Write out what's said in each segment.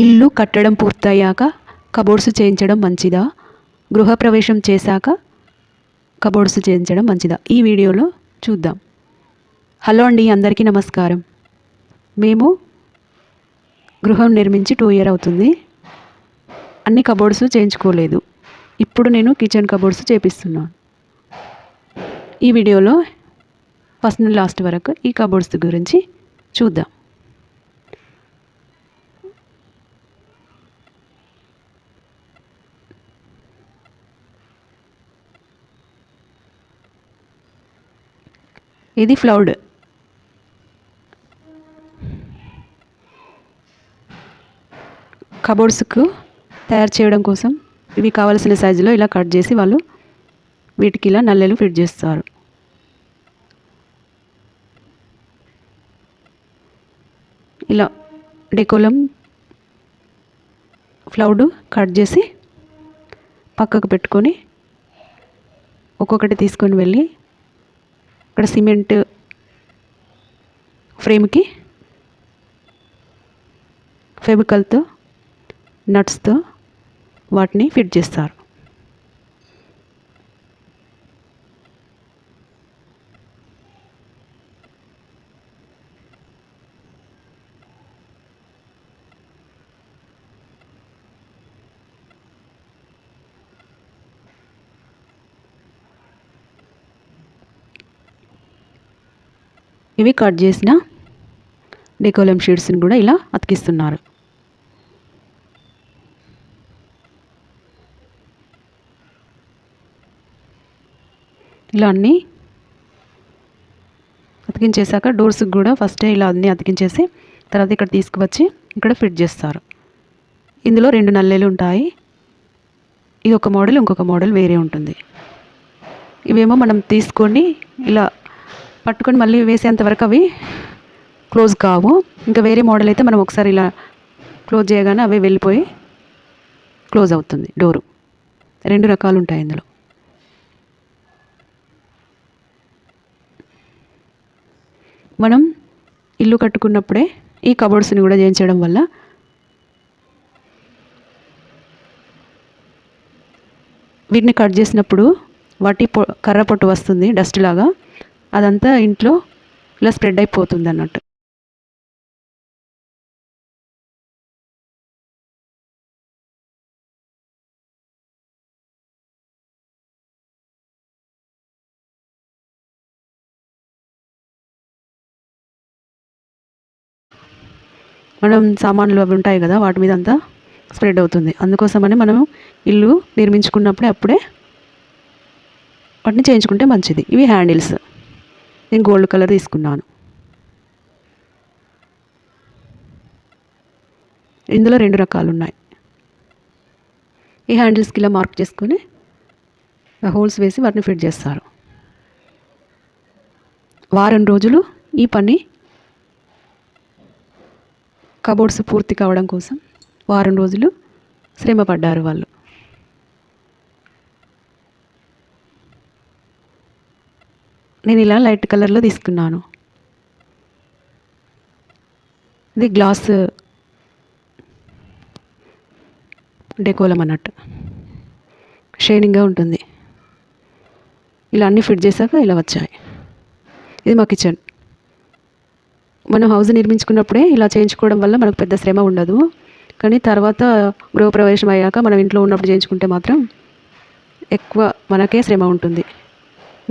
ఇల్లు కట్టడం పూర్తయ్యాక కబోర్డ్స్ చేయించడం మంచిదా? గృహప్రవేశం చేశాక కబోర్డ్స్ చేయించడం మంచిదా? ఈ వీడియోలో చూద్దాం. హలో అండి అందరికీ నమస్కారం. మేము గృహం నిర్మించి టూ ఇయర్ అవుతుంది. అన్ని కబోర్డ్స్ చేయించుకోలేదు. ఇప్పుడు నేను కిచెన్ కబోర్డ్స్ చేపిస్తున్నాను. ఈ వీడియోలో ఫస్ట్ నుండి లాస్ట్ వరకు ఈ కబోర్డ్స్ గురించి చూద్దాం. ఇది ఫ్లౌడ్. కబోర్డ్స్కు తయారు చేయడం కోసం ఇవి కావలసిన సైజులో ఇలా కట్ చేసి వాళ్ళు వీటికి ఇలా నల్లెలు ఫిట్ చేస్తారు. ఇలా డెకోలం ఫ్లౌడ్ కట్ చేసి పక్కకు పెట్టుకొని ఒక్కొక్కటి తీసుకొని వెళ్ళి ఇక్కడ సిమెంట్ ఫ్రేమ్కి ఫెవికల్తో నట్స్తో వాటిని ఫిట్ చేస్తారు. ఇవి కట్ చేసిన డెకోలం షీట్స్ని కూడా ఇలా అతికిస్తున్నారు. ఇలా అన్నీ అతికించేసాక డోర్స్కి కూడా ఫస్టే ఇలా అన్నీ అతికించేసి తర్వాత ఇక్కడ తీసుకువచ్చి ఇక్కడ ఫిట్ చేస్తారు. ఇందులో రెండు నల్లేలు ఉంటాయి. ఇది ఒక మోడల్ ఇంకొక మోడల్ వేరే ఉంటుంది. ఇవేమో మనం తీసుకొని ఇలా పట్టుకొని మళ్ళీ వేసేంత వరకు అవి క్లోజ్ కావు. ఇంకా వేరే మోడల్ అయితే మనం ఒకసారి ఇలా క్లోజ్ చేయగానే అవి వెళ్ళిపోయి క్లోజ్ అవుతుంది డోరు. రెండు రకాలు ఉంటాయి ఇందులో. మనం ఇల్లు కట్టుకున్నప్పుడే ఈ కబోర్డ్స్ని కూడా చేయించడం వల్ల వీటిని కట్ చేసినప్పుడు వాటి పొ కర్ర పొట్టు వస్తుంది డస్ట్ లాగా. అదంతా ఇంట్లో ఇలా స్ప్రెడ్ అయిపోతుంది అన్నట్టు. మనం సామాన్లు అవి ఉంటాయి కదా వాటి మీద అంతా స్ప్రెడ్ అవుతుంది. అందుకోసమని మనం ఇల్లు నిర్మించుకున్నప్పుడే అప్పుడే వాటిని చేయించుకుంటే మంచిది. ఇవి హ్యాండిల్స్. నేను గోల్డ్ కలర్ తీసుకున్నాను. ఇందులో రెండు రకాలు ఉన్నాయి ఈ హ్యాండిల్స్కి ఇలా మార్క్ చేసుకొని హోల్స్ వేసి వాటిని ఫిట్ చేస్తారు. వారం రోజులు ఈ పని కబోర్డ్స్ పూర్తి కావడం కోసం వారం రోజులు శ్రమ పడ్డారు వాళ్ళు. నేను ఇలా లైట్ కలర్లో తీసుకున్నాను. ఇది గ్లాస్ డెకోలం అన్నట్టు షైనింగ్గా ఉంటుంది. ఇలా అన్నీ ఫిట్ చేశాక ఇలా వచ్చాయి. ఇది మా కిచెన్. మనం హౌస్ నిర్మించుకున్నప్పుడే ఇలా చేయించుకోవడం వల్ల మనకు పెద్ద శ్రమ ఉండదు. కానీ తర్వాత గృహప్రవేశం అయ్యాక మనం ఇంట్లో ఉన్నప్పుడు చేయించుకుంటే మాత్రం ఎక్కువ మనకే శ్రమ ఉంటుంది.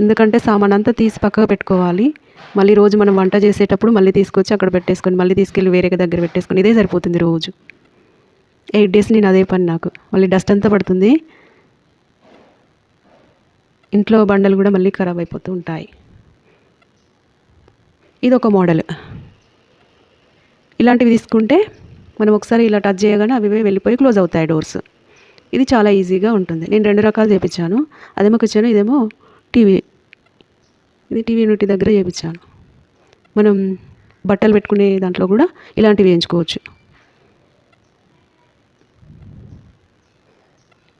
ఎందుకంటే సామాన్ అంతా తీసి పక్కకు పెట్టుకోవాలి. మళ్ళీ రోజు మనం వంట చేసేటప్పుడు మళ్ళీ తీసుకొచ్చి అక్కడ పెట్టేసుకొని మళ్ళీ తీసుకెళ్ళి వేరే దగ్గర పెట్టేసుకొని ఇదే సరిపోతుంది రోజు. ఎయిట్ డేస్ నేను అదే పని నాకు. మళ్ళీ డస్ట్ అంతా పడుతుంది. ఇంట్లో బండలు కూడా మళ్ళీ ఖరాబ్ అయిపోతూ ఉంటాయి. ఇది ఒక మోడల్. ఇలాంటివి తీసుకుంటే మనం ఒకసారి ఇలా టచ్ చేయగానే అవి వెళ్ళిపోయి క్లోజ్ అవుతాయి డోర్స్. ఇది చాలా ఈజీగా ఉంటుంది. నేను రెండు రకాలు చేపించాను. అదేమో కిచెన్ ఇదేమో టీవీ ఇది టీవీ యూనిటీ దగ్గర చేయించాను మనం బట్టలు పెట్టుకునే దాంట్లో కూడా ఇలాంటివి వేయించుకోవచ్చు.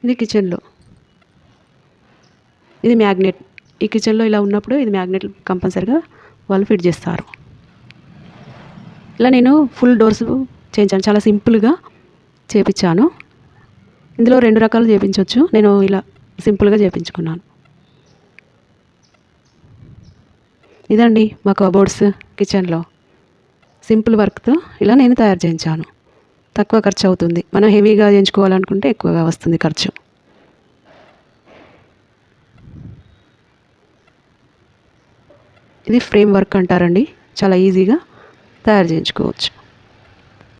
ఇది కిచెన్లో. ఇది మ్యాగ్నెట్. ఈ కిచెన్లో ఇలా ఉన్నప్పుడు ఇది మ్యాగ్నెట్ కంపల్సరిగా వాళ్ళు ఫిట్ చేస్తారు. ఇలా నేను ఫుల్ డోర్స్ చేయించాను. చాలా సింపుల్గా చేపించాను. ఇందులో రెండు రకాలు చేపించవచ్చు నేను ఇలా సింపుల్గా చేపించుకున్నాను. ఇదండి మా కబోర్డ్స్ కిచెన్లో సింపుల్ వర్క్తో ఇలా నేను తయారు చేయించాను. తక్కువ ఖర్చు అవుతుంది. మనం హెవీగా చేయించుకోవాలనుకుంటే ఎక్కువగా వస్తుంది ఖర్చు. ఇది ఫ్రేమ్ వర్క్ అంటారండి. చాలా ఈజీగా తయారు చేయించుకోవచ్చు.